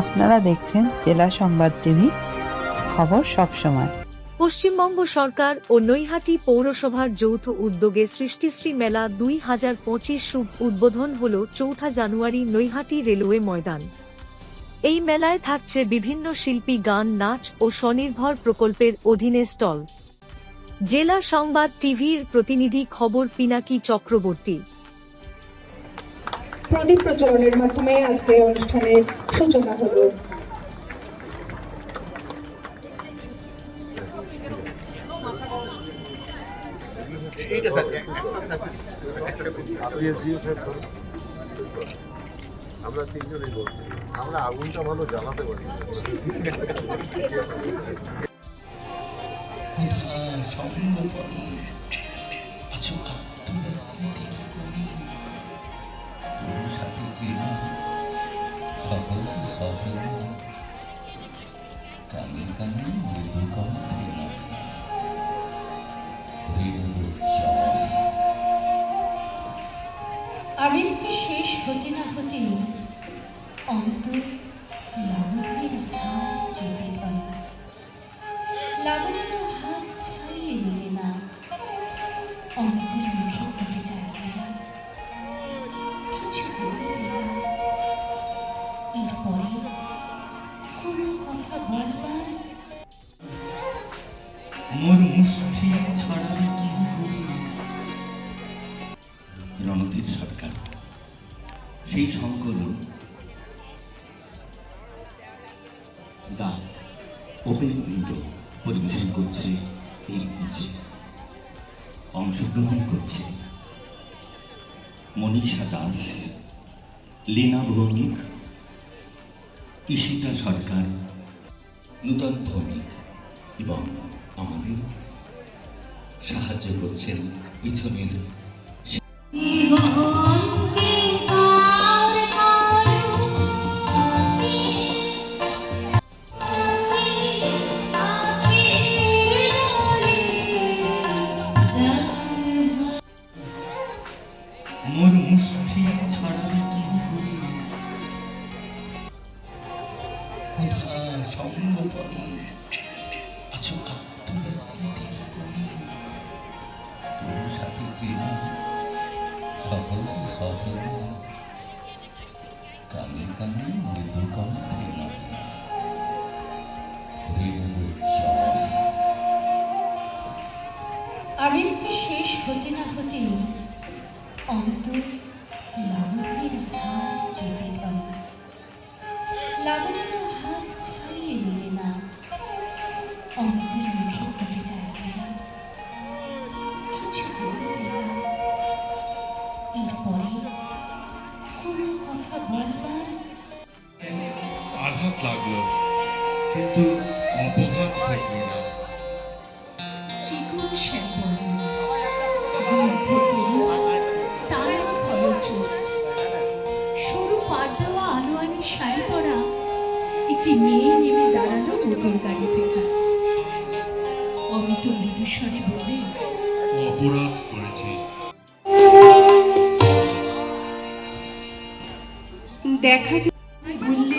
আপনারা দেখছেন জেলা সংবাদ টিভি, খবর সবসময় পশ্চিমবঙ্গ সরকার ও নৈহাটি পৌরসভার যৌথ উদ্যোগে সৃষ্টিশ্রী মেলা দুই হাজার পঁচিশ শুভ উদ্বোধন হল চৌঠা জানুয়ারি নৈহাটি রেলওয়ে ময়দান। এই মেলায় থাকছে বিভিন্ন শিল্পী গান, নাচ ও স্বনির্ভর প্রকল্পের অধীনে স্টল। জেলা সংবাদ টিভির প্রতিনিধি খবর পিনাকি চক্রবর্তী। প্রদীপ প্রজ্বলনের মাধ্যমে আজকের অনুষ্ঠানের সূচনা হলো। আমরা তিনজনই বলব আমরা আগুনটা ভালো জ্বালাতে পারি। সঙ্গপরি আরেকটি শেষ হতে না হতে অমিত লাবণ্যের হাত লাবণ্য মোর মুষ্টি ছড়াবে কি করে? রণধীর সরকার, সেই সংকলন দা ওপেন উইন্ডো পরিবেশন করছে, এই মঞ্চে অংশগ্রহণ করছে মনীষা দাস, লীনা ভৌমিক, ঈশিতা সরকার, নূতন ভৌমিক। এবং আমাদের সাহায্য করছেন পিছনের জীবনকে সকল হবে কানে কানে মৃদু হৃদয় শেষ হতে না হতে অমিত লাবণ্যের হাত চেপে ধরে। লাবণ্য কোনো কথা বলবার আঘাত লাগল কিন্তু অপঘাত না। চিকন শ্যামবর্ণ দীর্ঘতরু খরচ। সরু পার দেওয়া আলোয়ানি শাড়ি পরা একটি মেয়ে নেমে দাঁড়াল মোটর গাড়ি থেকে। অমিত মৃদুস্বরে বলে অপরাধ করেছি। দেখা বললে